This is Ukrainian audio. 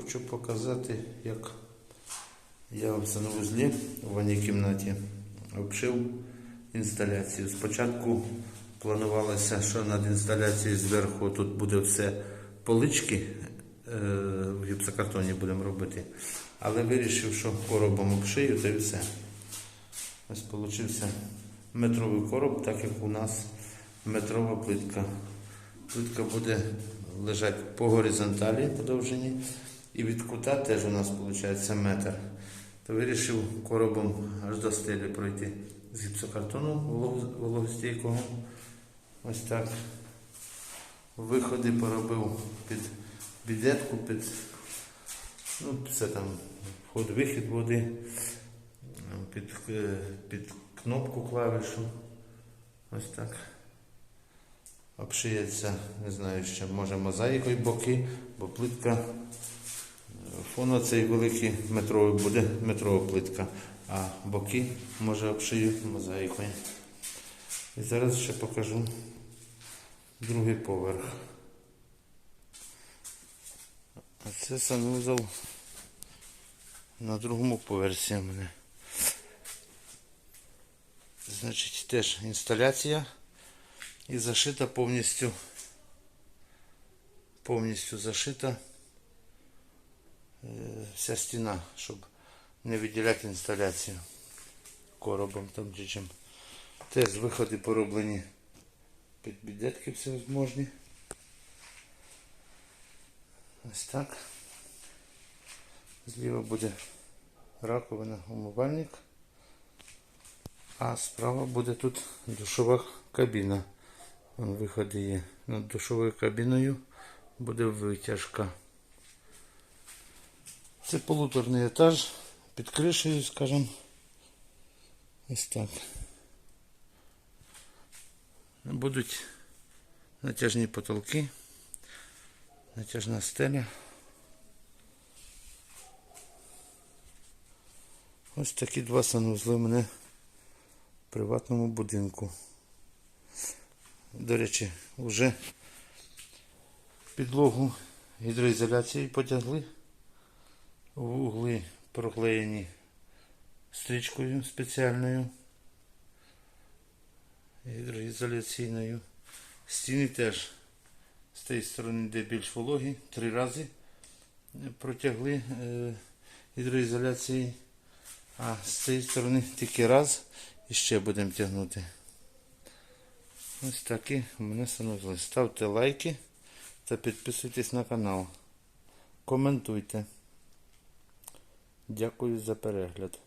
Хочу показати, як я в санвузлі в ванній кімнаті обшив інсталяцію. Спочатку планувалося, що над інсталяцією зверху тут буде все полички, е, в гіпсокартоні будемо робити. Але вирішив, що коробом обшию, та й все. Ось получився метровий короб, так як у нас метрова плитка. Плитка буде лежати по горизонталі по довжині. І від кута теж у нас виходить метр. То вирішив коробом аж до стелі пройти з гіпсокартону волого- вологостійкого. Ось так. Виходи поробив під бідетку, під ну, все там, вход-вихід води, під, е, під кнопку клавішу. Ось так. Обшиється, не знаю ще, може мозаїкою боки, бо плитка. Е, Фон оцей великий метровий буде метрова плитка, а боки може обшию мозаїкою. І зараз ще покажу другий поверх. А це санузел на другому поверсі у мене. Значить, теж інсталяція і зашита повністю. Повністю зашита вся стіна, щоб не виділяти інсталяцію коробом там чи чим. Теж виходи пороблені під бідетки всевозможні. Ось так. Зліва буде раковина, умивальник. А справа буде тут душова кабіна. Вон виходи є. Над душовою кабіною буде витяжка. Це полуторний етаж під кришею, скажімо. Ось так. Будуть натяжні потолки, натяжна стеля. Ось такі два санузли у мене в приватному будинку. До речі, вже підлогу гідроізоляції потягли. Вугли проклеєні стрічкою спеціальною гідроізоляційною. Стіни теж з тієї сторони, де більш вологі, три рази протягли е, гідроізоляції, а з цієї сторони тільки раз і ще будемо тягнути. Ось такі у мене санузли. Ставте лайки та підписуйтесь на канал. Коментуйте. Дякую за перегляд.